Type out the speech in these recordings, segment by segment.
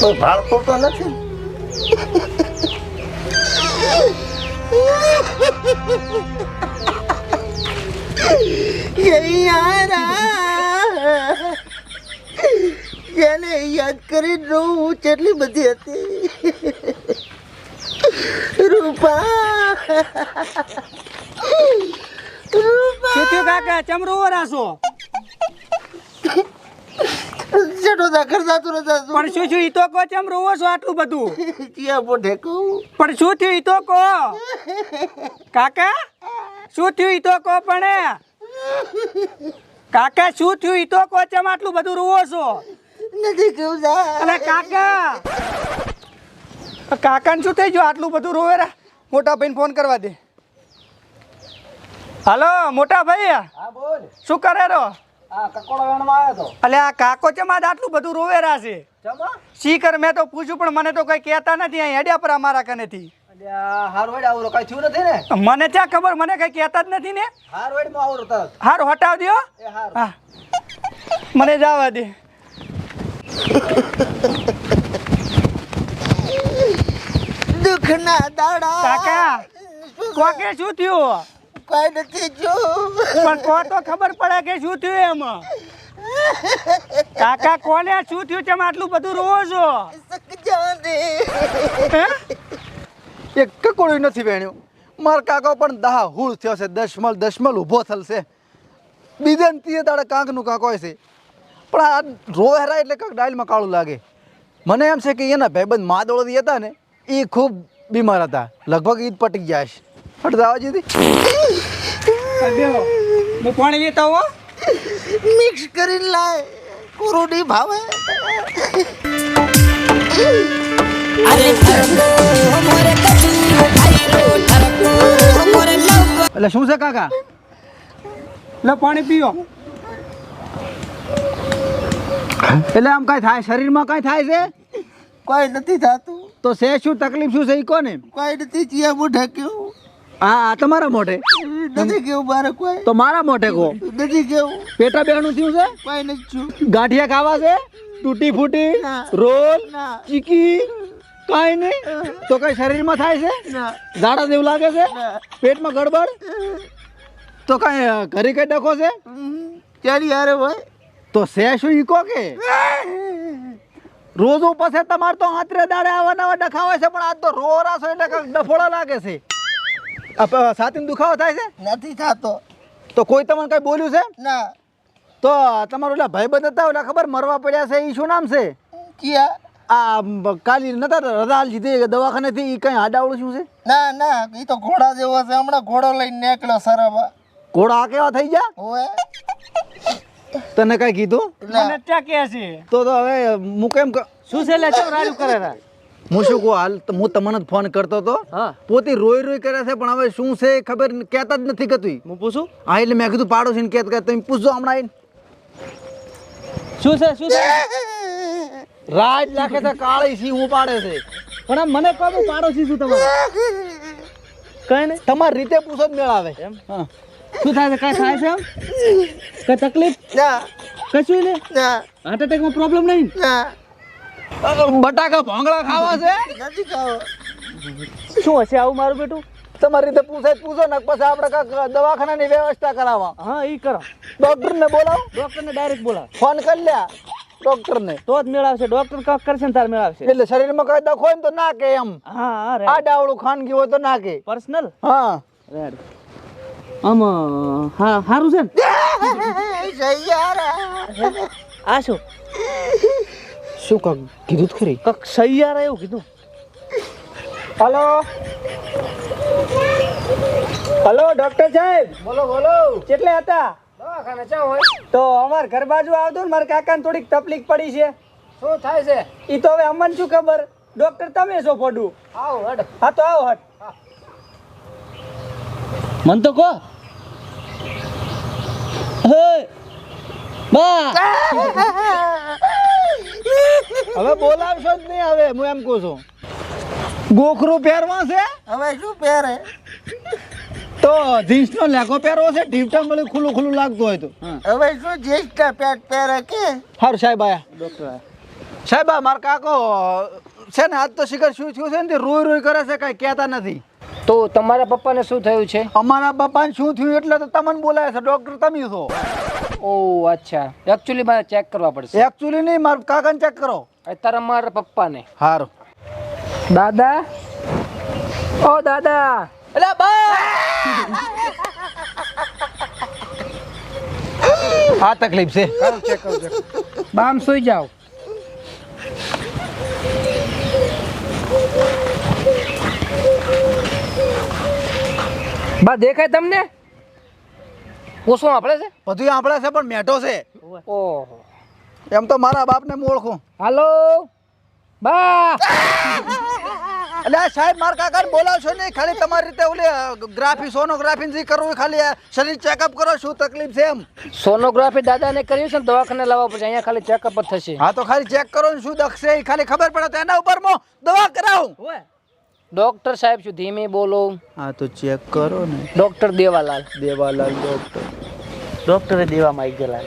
કોઈ ભાળતો તો નથી યારા જેને યાદ કરી રહું કેટલી બધી હતી રૂપા રૂપા શું થયું કાકા ચમરો રાસો જેટલો દાખલ થતું નતા પણ શું થયું? ઈ તો કો ચમ રોવો છો આટલું બધું. ક્યાં પોઢે કહું? પણ શું થયું? ઈ તો કો કાકા શું થયું? ઈ તો કો પણ કાકા શું થયું? ઈ તો કો ચમ આટલું બધું રોવો છો? નથી કહું જા અરે કાકા કાકાને શું થઈ ગયું? આટલું બધું રોવે મોટા ભાઈને ફોન કરવા દે. હાલો મોટા ભાઈ હા બોલ. શું કરે રો આ કકોડો વેણમાં આવ્યો તો. અલે આ કાકો ચમ આજ આટલું બધું રોવે રા છે? ચમા? શીકર મેં તો પૂછ્યું પણ મને તો કઈ કહેતા નથી અહીં હેડ્યા પર અમારા કનેથી અલ્યા હાર વેડ આવરો કઈ થયું નથી ને? મને ક્યાં ખબર મને કઈ કહેતા જ નથી ને? હાર વેડમાં આવરો તરત. હારું હટાવ દ્યો. એ હાર. હા. મને જવા દે. દુઃખના દાડા. કાકા કોકે શું થયું? કોઈ નથી જો. પણ તો તો ખબર પડે કે શું થયું એમાં? કાકા કોને શું થયું છે આટલું બધું રોવો છો એક કકોડું નથી વેણ્યું. માર કાકો પણ દાહ હુળ થયો છે દશમલ દશમલ ઊભો થશે બીજે ને ત્રીજે દાડે કાંકનું કાંક હોય છે. પણ આ રોવે હરાય એટલે કાંક ડાયલમાં કાળું લાગે. મને એમ છે કે એના ભાઈબંધ માદોળથી હતા ને એ ખૂબ બીમાર હતા. લગભગ ઈદ પટી ગયા છે. હટ દાવા જીધી આ બેહો. હું પાણી લેતા હો. મિક્સ કરીને લાય. કોરોડી ભાવે. એટલે શું છે કાકા? લે પાણી પીઓ. એટલે આમ કાંઈ થાય? શરીરમાં કઈ થાય છે? કોઈ નથી થતું. તો છે શું? તકલીફ શું છે એ કોને? કોઈ નથી ચિયા હું કેવું? હા તમારા મોઢે. નથી કેવું મારે કોઈ? તો મારા મોઢે કહો. નથી કેવું? પેટા બેનું થયું છે? કોઈ નથી ગાંઠિયા ખાવા છે? તૂટી ફૂટી? રોલ? ચીકી? કાંઈ નહીં? તો કઈ શરીરમાં થાય છે? ઝાડા જેવું લાગે છે? પેટમાં ગડબડ? તો કઈ ઘરે કઈ ડખો છે? ક્યારે હારે હોય? તો છે શું ઈકો કે? રોજ ઉપસે તમારે તો આત્રે દાડે આવા નવા ડખાવે છે પણ આજ તો રો રાસો એટલે ડફોડા લાગે છે. આ છાતીમાં દુખાવો થાય છે? નથી થતો. તો કોઈ તમને કઈ બોલ્યું છે? ના. તો તમારું એટલે ભાઈબંધ હતા ઓલા ખબર મરવા પડ્યા છે એ શું નામ છે? આ કાલી નતા રજા લીધી દવાખાનેથી એ કઈ આડાવડું શું છે? ના ના એ તો ઘોડા જેવો છે હમણાં ઘોડો લઈને નીકળ્યો સરવા. ઘોડા કેવા થઈ ગયા? હોય તને કઈ કીધું? મને ત્યાં કે છે. તો તો હવે હું કેમ ક- શું છે લે ચમ રાડ્યું કરે રા હું શું કહું હાલ તો હું તમને જ ફોન કરતો હતો. પોતે રોઈ રોઈ કરે છે પણ હવે શું છે ખબર કહેતા જ નથી કતું હું પૂછું? હા એટલે મેં કીધું પાડો છે ને કહેતા કહેતા તમે પૂછજો હમણાં આવીને. શું છે શું છે? રાજ લાખે છે કાળી સી હું પાડે છે. પણ આમ મને કહો હું પાડોશી છું તમારે. કઈ નહીં. તમારી રીતે પૂછો જ મેળાવે. એમ? હા. શું થાય છે કાંઈ થાય છે આમ કઈ તકલીફ? કશું નહીં? હાર્ટ એટેકમાં પ્રોબ્લેમ નહીં? ના. બટાકા ભોંગળા ખાવા છે? નથી ખાવા. શું હશે આવું મારું બેટું? તમારી રીતે પૂછાય પૂછો ને પછી આપણે દવાખાનાની વ્યવસ્થા કરાવવા. હા એ કરો ડોક્ટરને બોલાવો. ડોક્ટરને ડાયરેક્ટ બોલાવ. ફોન કરી લ્યા ડોક્ટરને. તો જ મેળવશે. ડોક્ટર કક કરશે ને તાર મેળવશે. એટલે શરીરમાં કઈ દખ હોય ને તો ના કે એમ. હા આ ડાવડું ખાનગી હોય તો ના કે પર્સનલ હા. રેડ આમ હા સારું છે ને? સૈયારા આ શું? શું કાક કીધું જ ખરી. કક સૈયારા એવું કીધું. હલો? હલો ડોક્ટર સાહેબ? બોલો બોલો. કેટલે હતા? દવાખાને ચા હોય. તો અમાર ઘર બાજુ આવતો ને મારા કાકાને થોડીક તકલીફ પડી છે. શું થાય છે? ઈ તો હવે અમને શું ખબર? ડોક્ટર તમે છો ફોડું? આવો હટ. હા તો આવો હટ. મન તો કહો. હે બા. હવે બોલાવશો જ નહીં હવે હું એમ કહું છું. ગોખરું પહેરવા છે? હવે શું પહેરે? તો જીન્સનો લેગો પહેરવો છે ઢીવટા મળે ખુલ્લું ખુલ્લું લાગતું હોય તો. હવે શું જેસ્ટા પેટ પહેરે કે? હર સાહેબ આયા. ડોક્ટર સાહેબ આ મારા કાકો છે ને આજ તો શિખર શું થયું છે ને રોઈ રોઈ કરે છે કાંઈ કહેતા નથી. તો તમારા પપ્પાને શું થયું છે? અમારા પપ્પાને શું થયું એટલે તો તમને બોલાય છે ડોક્ટર તમે છો. ઓ અચ્છા. એકચ્યુઅલી મારે ચેક કરવા પડશે. એકચ્યુઅલી નહીં મારા કાકાને ચેક કરો. અત્યારે મારા પપ્પાને. સારું દાદા? ઓ દાદા! એટલે બા! આ તકલીફ છે. બામ સુઈ જાઓ. બા દેખાય તમને? ઓછો આપણે છે? બધું આપણે છે પણ મેઠો છે. ઓહો. એમ તો મારા બાપને હું ઓળખું. હાલો. બા. એટલે સાહેબ માર કાકાને બોલાવશો નહીં ખાલી તમારી રીતે ઓલી ગ્રાફી સોનોગ્રાફી જે કરવું ખાલી શરીર ચેકઅપ કરો શું તકલીફ છે એમ. સોનોગ્રાફી દાદાને કર્યું છે ને દવાખાને લાવવા પડશે અહીંયા ખાલી ચેકઅપ જ થશે. હા તો ખાલી ચેક કરો ને શું દખશે એ ખાલી ખબર પડે તો એના ઉપર હું દવા કરાવું. ડોક્ટર સાહેબ શું ધીમે બોલો? હા તો ચેક કરો ને. ડોક્ટર દેવાલાલ. દેવાલાલ ડોક્ટર ડોક્ટરે દેવામાં આવી ગયેલા.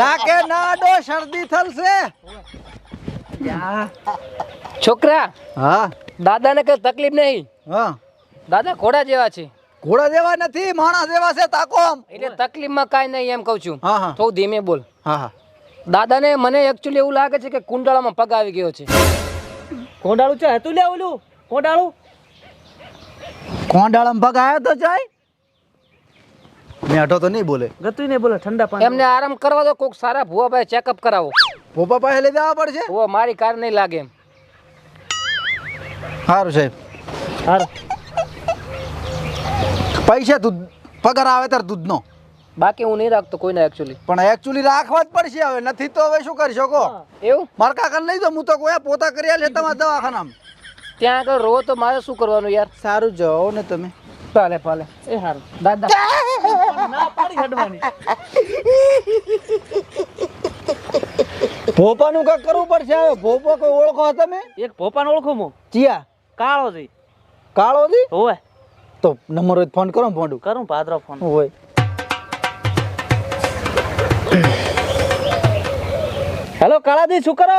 ના કે ના ડો શરદી થલશે. છોકરા હા. દાદાને કઈ તકલીફ નહીં? હા. દાદા ઘોડા જેવા છે. ઘોડા જેવા નથી માણસ જેવા છે તાકો એટલે તકલીફમાં કાંઈ નહીં એમ કહું છું. હા હા. થોડું ધીમે બોલ. હા હા. દાદાને મને એકચ્યુઅલી એવું લાગે છે કે કુંડાળામાં પગ આવી ગયો છે. કોંડાળું છે હતું લે ઓલું? કોંડાળું? કોંડાળામાં પગ આવ્યો તો જાય. મેઠો તો નહીં બોલે. ગતું નહીં બોલે ઠંડા પાણી એમને આરામ કરવા દો કોઈક સારા ભુવાભાઈ ચેકઅપ કરાવો. પોપા પાસે લઈ જવા પડશે? ઓ મારી કાર નહીં લાગે એમ. સારું સાહેબ. સારું પૈસા દૂધ પગાર આવે ત્યારે દૂધનો. બાકી હું નહીં રાખતો કોઈને એકચ્યુઅલી પણ એકચ્યુઅલી રાખવા જ પડશે હવે. નથી તો હવે શું કરી શકો? એવું? મારા કાકા નહીં તો હું તો કોઈ પોતા કરી લે તમારા દવાખાનામાં. ત્યાં આગળ રહો તો મારે શું કરવાનું યાર? સારું જાઓ ને તમે. ભલે ભલે. એ સારું દાદા. ના પાડી હડવાની. ભોપાનું કાંઈક કરવું પડશે હવે. ભોપો કોઈ ઓળખો તમે? એક ભોપાને ઓળખો મો ચિયા. કાળો જી કાળો જી હોય તો નંબર હોય ફોન કરો ફોન કરું ભાદરો ફોન હોય. હેલો કાળાદી શું કરો?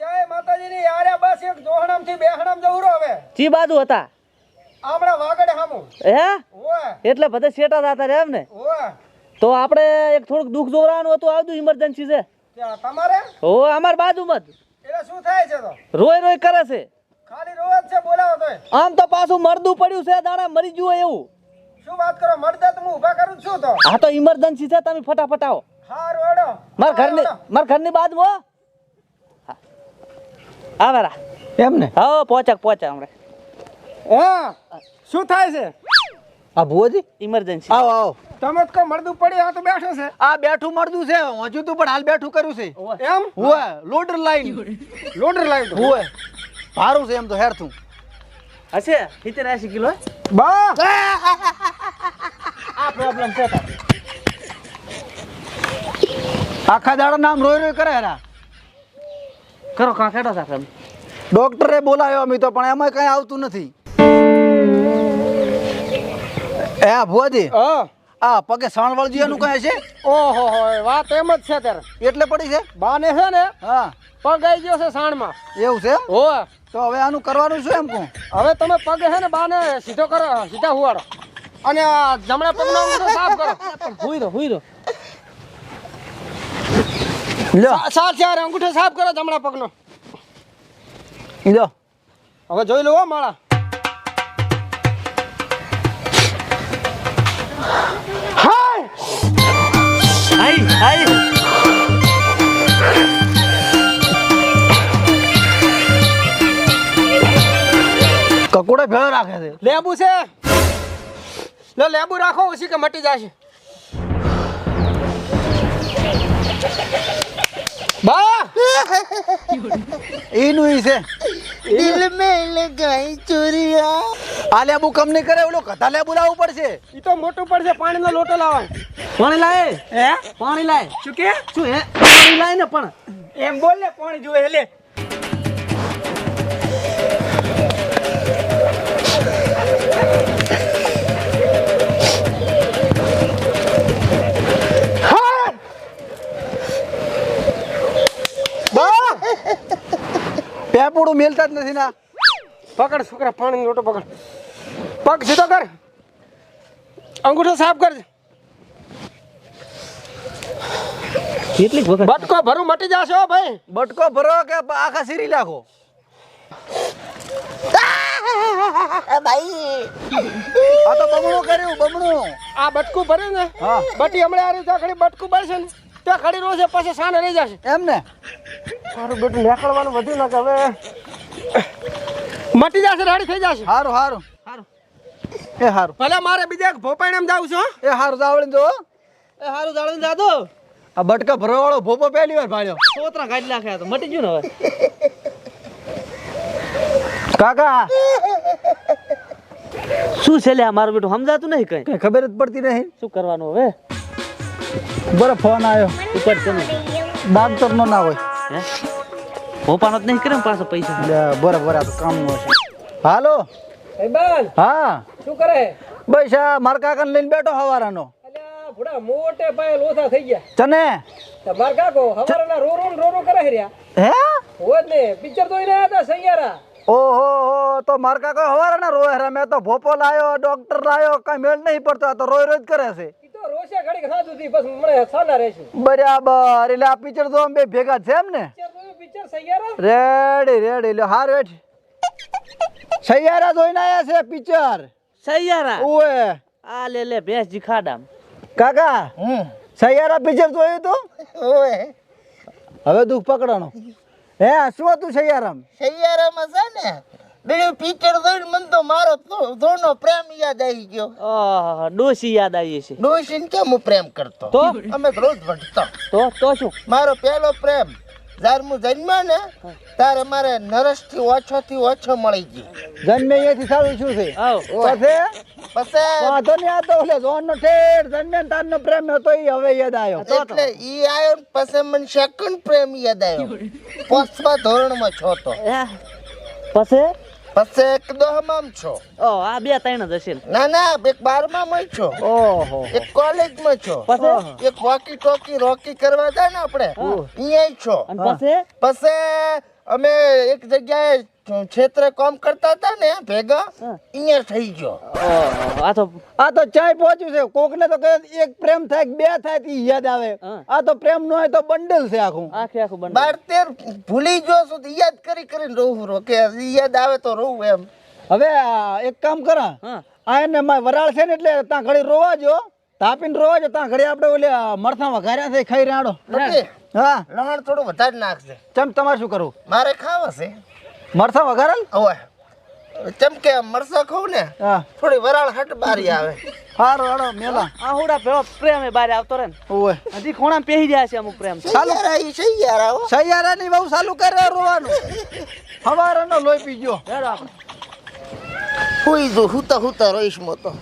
જય માતાજીની યારે બસ એક જોહણમથી બેહણમ જવું રહો હવે. ચી બાજુ હતા? આમળા વાગડે હામુ. હે? ઓય. એટલે બધા શેટા હતા રે એમ ને ઓય. તો આપણે એક થોડુંક દુઃખ જોવાનું હતું આવતું ઇમરજન્સી છે. તમારે? ઓ અમાર બાજુમાં મત એટલે શું થાય છે તો? રોય રોય કરે છે. ખાલી રોય છે બોલાવો તોય. આમ તો પાછું મરદું પડ્યું છે દાણા મરી ગયું એવું. શું વાત કરો મરદા તો હું ઊભા કરું છું તો? આ તો ઇમરજન્સી છે તમે ફટાફટ આવો. માર ઘરની માર ઘરની બાજુમાં આવે રા એમ ને? હા પહોંચાક પહોંચા હમણાં. હા શું થાય છે? આ ભુવાજી ઇમરજન્સી આવો આવો. તમે તો મળદું પડી આ તો બેઠો છે. આ બેઠું મળદું છે. હજુ તું પણ હાલ બેઠું કર્યું છે. એમ? હુએ લોડર લાઈન. Loader line. હુએ ભારું છે એમ તો હેરથું. હશે? સિત્તેર એસી કિલો બા! આ પ્રોબ્લેમ છે તાર. આખા દાડા નામ રોઈ રોઈ કરે હેરા. કરો કાં ખેડો સાહેબ ડોક્ટરે બોલાયો અમે તો પણ એમાં કઈ આવતું નથી. એ ભુવાજી આ પગે સાણવળજી એનું કહે છે? ઓહો હો વાત એમ જ છે ત્યારે એટલે પડી છે? બાને છે ને હા. પગ આવી ગયો છે સાણમાં. એવું છે? હો. તો હવે આનું કરવાનું શું એમ કહું? હવે તમે પગ છે ને બાને સીધો કરો સીધા હુવાડો. અને જમણા પગનો સાફ કરો. હુઈ દો હુઈ દો લ્યો સાત ચાર અંગૂઠો સાફ કરો જમણા પગનો. લ્યો હવે જોઈ લો માળા. આઈ આઈ કકોડે ભેળો રાખે છે. લેબુ છે. લે લેબુ રાખો ઓછી કે મટી જશે. બા! એનું ઈ છે. દિલ મે લગાઈ ચોરિયા. આ લેબુ કમ નહીં કરે ઓલો કથા લેબુ લાવવું પડશે. ઈ તો મોટું પડશે પાણીનો લોટો લાવવાનો પાણી લાય. હે? પાણી લાય. શું શું હે? પાણી લાય ને પણ. એમ બોલ ને પાણી જોવે લે મેલતા જ નથી ના. પકડ છોકરા પાણી લોટો પકડ. પગ સીધો કર. અંગૂઠો સાફ કર કેટલીક વખત બટકો ભરું મટી જશે હો ભાઈ. બટકો ભરો કે આખા સીરી નાખો? ભાઈ. આ તો બમણું કર્યું બમણું. આ બટકું ભરે ને? હા. બટી હમણાં આ રીતે ખડી બટકું ભરશે ને ત્યાં ખડી રોશે પછી સાને રહી જશે. એમ ને? મારું બેટું નીકળવાનું વધ્યું ના કે હવે મટી જશે રેડી થઈ જશે. હારું સારું સારું એ સારું ભલે મારે બીજા ભોપાણી ભોપાઈને જાવું છું. એ સારું જાવડી જો. એ સારું જાવડી જાતો આ બટકા ભરવા વાળો ભોપો પહેલી વાર ભાળ્યો. સોતરા કાઢી નાખ્યા તો મટી ગયું ને હવે. કાકા. શું છે લ્યા મારું બેટું સમજાતું નહીં કઈ? કઈ ખબર જ પડતી નહીં. શું કરવાનું હવે? બરો ફોન આવ્યો. ઉપર તમે ડાક્ટર નો ના હોય. હે? ભોપાનો જ નહીં કરે પાછો પૈસા? બરાબર બરાબર કામ નો છે. હાલો? હા? શું કરે? બસ આ મારા કાકાને લઈને બેઠો હવારાનો. મોટે પાયે લોસા થઈ ગયા. ચને? તમાર કાકો હવારના રો રો રો રો કરે રહ્યા. હે? હોત ને પિક્ચર જોઈને આવ્યા હતા સૈયારા. ઓહો હો તો મારા કાકા હવારાના રોય હેરા મેં તો ભોપો લાયો ડોક્ટર લાયો કઈ મેળ નહીં પડતો. તો રોય રોજ કરે છે. ઈ તો રોશે ઘડીક ખાધું હતી બસ મને સાના રહેશે. બરાબર એટલે આ પિક્ચર તો બે ભેગા છે એમ ને? પિક્ચર સૈયારા? રેડી રેડી હાર વેઠ સૈયારા જોઈને આયા છે પિક્ચર. સૈયારા? ઓએ આ લે લે ભેંસ જી ખાડામ કાકા હમ. સૈયારા પિક્ચર જોયું તું? ઓએ હવે દુઃખ પકડવાનું. હે શું હતું સૈયારામ? સૈયારામાં છે ને બીજું પિક્ચર જોઈને મને તો મારો ધોનો પ્રેમ યાદ આવી ગયો. આહ, ડોશી યાદ આવી છે ડોશીને કેમ હું પ્રેમ કરતો? તો? અમે રોજ ભટતો તો તો શું? મારો પહેલો પ્રેમ. જ્યારે હું જન્મ્યો ને ત્યારે મારે નરસથી ઓછોથી ઓછો મળી ગયો જન્મે અહીંયાથી સારું શું છે? પછી? પછી? વાંધો નહીં આ તો ઓલે જોનનો ઠેર જન્મે તારનો પ્રેમ હતો એ હવે યાદ આવ્યો. એટલે ઈ આયો ને પછી મને સેકન્ડ પ્રેમ યાદ આવ્યો. પાંચમા ધોરણમાં છો તો પછી? પછી એક દહમામ છો. ઓ આ બે ત્રણ જ હશે ના. ના એક બારમામાં છો. ઓહો. એક કોલેજમાં છો. પછી? એક વોકી ટોકી રોકી કરવા જાય ને આપણે? અહીંયા છો. અને પછી? પછી અમે એક જગ્યાએ ક્ષેત્રે કામ કરતા હતા ને ભેગા અહીંયા થઈ ગયો. આ તો આ તો ચાય પહોંચ્યું છે. કોક ને તો એક પ્રેમ થાય બે થાય તો ઈ યાદ આવે. આ તો પ્રેમ નો હોય તો બંડલ છે આખું. આખે આખું બંડલ. બાર તેર ભૂલી ગયો છું યાદ કરી કરીને રહું રો કે યાદ આવે તો રોવું એમ. હવે એક કામ કરા. આ એને વરાળ છે ને એટલે ત્યાં ઘડી રોવા જો તાપીને રોવા જો ત્યાં ઘડી આપણે ઓલે મરથા વઘાર્યા છે ખાઈ રાડો. હા. લહણ થોડું વધારે નાખશે ચમ તમારે શું કરવું? મારે ખાવા છે. મરથા વઘારેલ? હવે ચમકે મરસા ખવ ને થોડી વરાળ હટ બારી આવે. હાર હાડો મેલા. આ હુડા ભેળો પ્રેમ એ બારે આવતો રે ને ઓય. હજી ખોણા પેહી રહ્યા છે અમુક પ્રેમ. સૈયારા ઈ સૈયારા હો. સૈયારાની બહુ ચાલુ કરે રોવાનું. હવારાનો લોહી પીજો. હેડો આપણે. હુઈ જો હુતા હુતા રોઈશ મો તો.